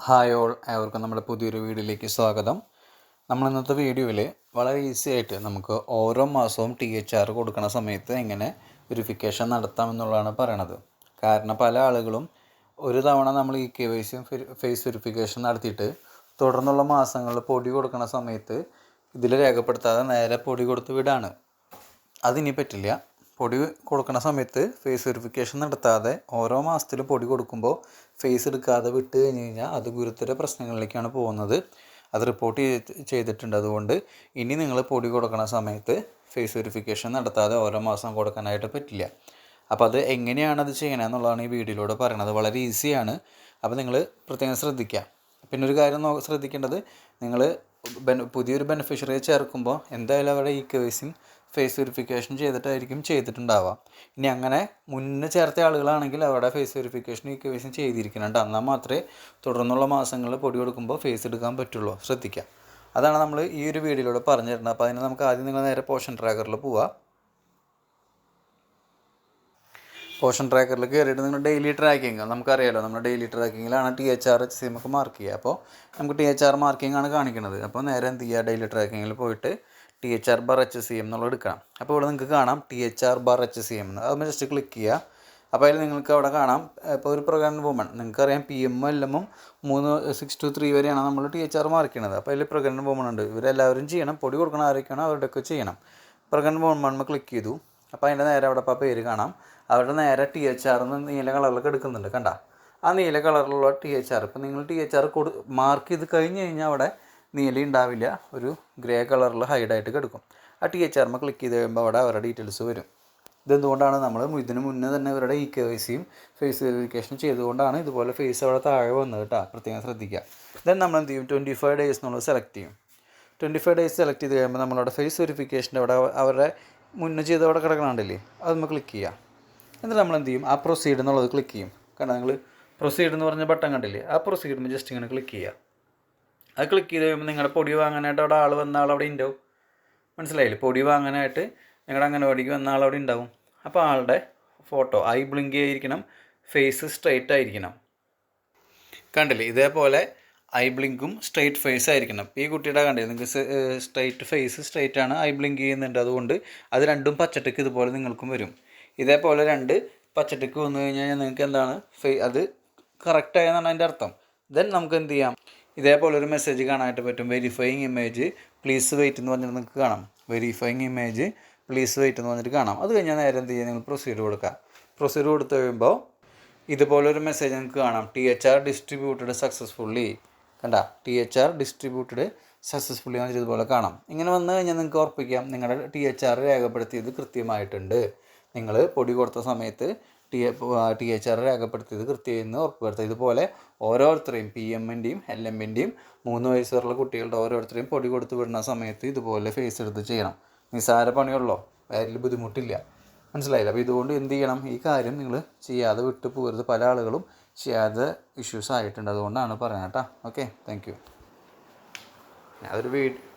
Hi all അവർക്കും നമ്മുടെ പുതിയൊരു വീഡിയോയിലേക്ക് സ്വാഗതം. നമ്മൾ ഇന്നത്തെ വീഡിയോയിൽ വളരെ ഈസി ആയിട്ട് നമുക്ക് ഓരോ മാസവും ടി എച്ച് ആർ കൊടുക്കുന്ന സമയത്ത് എങ്ങനെ വെരിഫിക്കേഷൻ നടത്താം എന്നുള്ളതാണ് പറയണത്. കാരണം പല ആളുകളും ഒരു തവണ നമ്മൾ ഈ കെ വൈ സിയും ഫേസ് വെരിഫിക്കേഷൻ നടത്തിയിട്ട് തുടർന്നുള്ള മാസങ്ങളിൽ പൊടി കൊടുക്കുന്ന സമയത്ത് ഇതിൽ രേഖപ്പെടുത്താതെ നേരെ പൊടി കൊടുത്ത് വിടാണ്. അതിനി പറ്റില്ല. പൊടി കൊടുക്കുന്ന സമയത്ത് ഫേസ് വെരിഫിക്കേഷൻ നടത്താതെ ഓരോ മാസത്തിലും പൊടി കൊടുക്കുമ്പോൾ ഫേസ് എടുക്കാതെ വിട്ട് കഴിഞ്ഞ് കഴിഞ്ഞാൽ അത് ഗുരുതര പ്രശ്നങ്ങളിലേക്കാണ് പോകുന്നത്. അത് റിപ്പോർട്ട് ചെയ്തിട്ടുണ്ട്. അതുകൊണ്ട് ഇനി നിങ്ങൾ പൊടി കൊടുക്കുന്ന സമയത്ത് ഫേസ് വെരിഫിക്കേഷൻ നടത്താതെ ഓരോ മാസം കൊടുക്കാനായിട്ട് പറ്റില്ല. അപ്പോൾ അത് എങ്ങനെയാണ് അത് ചെയ്യണമെന്നുള്ളതാണ് ഈ വീഡിയോയിലൂടെ പറയുന്നത് വളരെ ഈസിയാണ്. അപ്പോൾ നിങ്ങൾ പ്രത്യേകം ശ്രദ്ധിക്കുക പിന്നെ ഒരു കാര്യം നോ ശ്രദ്ധിക്കേണ്ടത് നിങ്ങൾ പുതിയൊരു ബെനിഫിഷ്യറിയെ ചേർക്കുമ്പോൾ എന്തായാലും അവരുടെ ഈ കേസിൻ ഫേസ് വെരിഫിക്കേഷൻ ചെയ്തിട്ടായിരിക്കും ചെയ്തിട്ടുണ്ടാവുക. ഇനി അങ്ങനെ മുന്നേ ചേർത്ത ആളുകളാണെങ്കിൽ അവരുടെ ഫേസ് വെരിഫിക്കേഷൻ ഈ കെ വൈ സി ചെയ്തിരിക്കുന്നുണ്ട് എന്നാൽ മാത്രമേ തുടർന്നുള്ള മാസങ്ങളിൽ പൊടി കൊടുക്കുമ്പോൾ ഫേസ് എടുക്കാൻ പറ്റുള്ളൂ. ശ്രദ്ധിക്കുക. അതാണ് നമ്മൾ ഈ ഒരു വീഡിയോയിലൂടെ പറഞ്ഞു തരുന്നത്. അപ്പോൾ അതിന് നമുക്ക് ആദ്യം നിങ്ങൾ നേരെ പോഷൻ ട്രാക്കറിൽ പോവുക പോഷൻ ട്രാക്കറിൽ കയറിയിട്ട് നിങ്ങൾ ഡെയിലി ട്രാക്കിങ് നമുക്കറിയാലോ നമ്മൾ daily ട്രാക്കിങ്ങിലാണ് T H R H C നമുക്ക് മാർക്ക് ചെയ്യുക. അപ്പോൾ നമുക്ക് ടി എച്ച് ആർ മാർക്കിംഗ് ആണ് കാണിക്കുന്നത്. അപ്പോൾ നേരെ എന്ത് ചെയ്യുക? ഡെയിലി ട്രാക്കിങ്ങിൽ പോയിട്ട് T H R bar H C M എന്നുള്ളത് എടുക്കണം. അപ്പോൾ ഇവിടെ നിങ്ങൾക്ക് കാണാം T H R bar H C M എന്ന് അത് ജസ്റ്റ് ക്ലിക്ക് ചെയ്യുക അപ്പോൾ അതിൽ നിങ്ങൾക്ക് അവിടെ കാണാം ഇപ്പോൾ ഒരു പ്രഗ്നന്റ് വുമൺ നിങ്ങൾക്കറിയാം പി എം എൽ എമ്മും മൂന്ന് സിക്സ് ടു ത്രീ വരെയാണ് നമ്മൾ ടി എച്ച് ആർ മാർക്ക് അപ്പോൾ അതിൽ പ്രഗ്നന്റ് വുമൺ ഉണ്ട്. ഇവരെല്ലാവരും ചെയ്യണം. പൊടി കൊടുക്കണം ആരൊക്കെയാണോ അവരുടെയൊക്കെ ചെയ്യണം. പ്രഗ്നന്റ് വുമൺ ക്ലിക്ക് ചെയ്തു. അപ്പോൾ അതിന്റെ നേരെ അവിടെ അപ്പോൾ പേര് കാണാം. അവരുടെ നേരെ ടി എച്ച് ആർ എന്ന് നീല കളറിലൊക്കെ എടുക്കുന്നുണ്ട്. കണ്ട? ആ നീല കളറിലുള്ള ടി എച്ച് ആർ ഇപ്പോൾ നിങ്ങൾ ടി എച്ച് ആർ കൊടു മാർക്ക് ചെയ്ത് കഴിഞ്ഞ് കഴിഞ്ഞാൽ അവിടെ നീല ഉണ്ടാവില്ല ഒരു ഗ്രേ കളറിൽ ഹൈഡായിട്ട് കിടക്കും. ആ ടി എച്ച് ആർമ്മ ക്ലിക്ക് ചെയ്ത് കഴിയുമ്പോൾ അവിടെ അവരുടെ ഡീറ്റെയിൽസ് വരും. ഇതെന്തുകൊണ്ടാണ്? നമ്മൾ ഇതിന് മുന്നേ തന്നെ ഇവരുടെ ഇ കെ വൈ സിയും ഫേസ് വെരിഫിക്കേഷൻ ചെയ്തുകൊണ്ടാണ് ഇതുപോലെ ഫേസ് അവിടെ താഴെ വന്നത് കേട്ടോ. പ്രത്യേകം ശ്രദ്ധിക്കുക ദെൻ നമ്മൾ എന്ത് ചെയ്യും? ട്വന്റി ഫൈവ് ഡേയ്സ് എന്നുള്ളത് സെലക്ട് ചെയ്യും. ട്വന്റി ഫൈവ് ഡേയ്സ് സെലക്ട് ചെയ്ത് കഴിയുമ്പോൾ നമ്മളവിടെ ഫേസ് വെരിഫിക്കേഷന്റെ അവിടെ അവരുടെ മുന്നേ ചെയ്ത് അവിടെ കിടക്കണുണ്ടല്ലേ? അത് നമ്മൾ ക്ലിക്ക് ചെയ്യുക എന്നിട്ട് നമ്മൾ എന്ത് ചെയ്യും? ആ പ്രൊസീഡ് എന്നുള്ളത് ക്ലിക്ക് ചെയ്യും. കാരണം നിങ്ങൾ പ്രൊസീഡ് എന്ന് പറഞ്ഞ ബട്ടൺ കണ്ടില്ലേ? ആ പ്രൊസീഡിന് ജസ്റ്റ് ഇങ്ങനെ ക്ലിക്ക് ചെയ്യുക അത് ക്ലിക്ക് ചെയ്ത് കഴിയുമ്പോൾ നിങ്ങളുടെ പൊടി വാങ്ങാനായിട്ട് അവിടെ ആൾ വന്ന ആൾ അവിടെ ഉണ്ടാവും മനസ്സിലായില്ലേ? പൊടി വാങ്ങാനായിട്ട് നിങ്ങളുടെ അംഗനവാടിക്ക് വന്ന ആൾ അവിടെ ഉണ്ടാവും അപ്പോൾ ആളുടെ ഫോട്ടോ ഐ ബ്ലിങ്ക് ആയിരിക്കണം ഫേസ് സ്ട്രെയിറ്റ് ആയിരിക്കണം. കണ്ടില്ലേ? ഇതേപോലെ ഐ ബ്ലിങ്കും സ്ട്രെയിറ്റ് ഫേസ് ആയിരിക്കണം. ഈ കുട്ടിയുടെ കണ്ടില്ലേ? നിങ്ങൾക്ക് സ്ട്രെയിറ്റ് ഫേസ് സ്ട്രെയിറ്റ് ആണ് ഐ ബ്ലിങ്ക് ചെയ്യുന്നുണ്ട്. അതുകൊണ്ട് അത് രണ്ടും പച്ചട്ടിക്ക് ഇതുപോലെ നിങ്ങൾക്കും വരും. ഇതേപോലെ രണ്ട് പച്ചട്ടിക്ക് വന്നു കഴിഞ്ഞാൽ നിങ്ങൾക്ക് എന്താണ്? ഫേ അത് കറക്റ്റായെന്നാണ് അതിന്റെ അർത്ഥം. ദെൻ നമുക്ക് എന്ത് ചെയ്യാം? ഇതേപോലെ ഒരു മെസ്സേജ് കാണാനായിട്ട് പറ്റും. വെരിഫൈങ് ഇമേജ് പ്ലീസ് വെയിറ്റ് എന്ന് പറഞ്ഞിട്ട് നിങ്ങൾക്ക് കാണാം. വെരിഫൈങ് ഇമേജ് പ്ലീസ് വെയിറ്റ് എന്ന് പറഞ്ഞിട്ട് കാണാം. അത് കഴിഞ്ഞാൽ നേരെ എന്ത് ചെയ്യുക? നിങ്ങൾ പ്രൊസീഡ് കൊടുക്കുക. പ്രൊസീഡ് കൊടുത്തു കഴിയുമ്പോൾ ഇതുപോലൊരു മെസ്സേജ് നിങ്ങൾക്ക് കാണാം. T H R distributed successfully കണ്ട? T H R distributed successfully എന്ന് ഇതുപോലെ കാണാം. ഇങ്ങനെ വന്നു കഴിഞ്ഞാൽ നിങ്ങൾക്ക് ഉറപ്പിക്കാം. നിങ്ങളുടെ ടി എച്ച് ആർ രേഖപ്പെടുത്തിയത് കൃത്യമായിട്ടുണ്ട്. നിങ്ങൾ പൊടി കൊടുത്ത സമയത്ത് ടി ടി എച്ച് ആർ രേഖപ്പെടുത്തിയത് കൃത്യമെന്ന് ഉറപ്പുവരുത്തുക. ഇതുപോലെ ഓരോരുത്തരെയും പി എമ്മിന്റെയും എൽ എമ്മിന്റെയും മൂന്ന് വയസ്സ് വരെയുള്ള കുട്ടികളുടെ ഓരോരുത്തരെയും പൊടി കൊടുത്ത് വിടുന്ന സമയത്ത് ഇതുപോലെ ഫേസ് എടുത്ത് ചെയ്യണം. നിസ്സാര പണിയുള്ളോ? വേറെ ബുദ്ധിമുട്ടില്ല. മനസ്സിലായില്ല? അപ്പോൾ ഇതുകൊണ്ട് എന്ത് ചെയ്യണം? ഈ കാര്യം നിങ്ങൾ ചെയ്യാതെ വിട്ടു പോകരുത്. പല ആളുകളും ചെയ്യാതെ ഇഷ്യൂസ് ആയിട്ടുണ്ട്. അതുകൊണ്ടാണ് പറയുന്നത് കേട്ടോ. ഓക്കെ താങ്ക് യു അതൊരു വീട്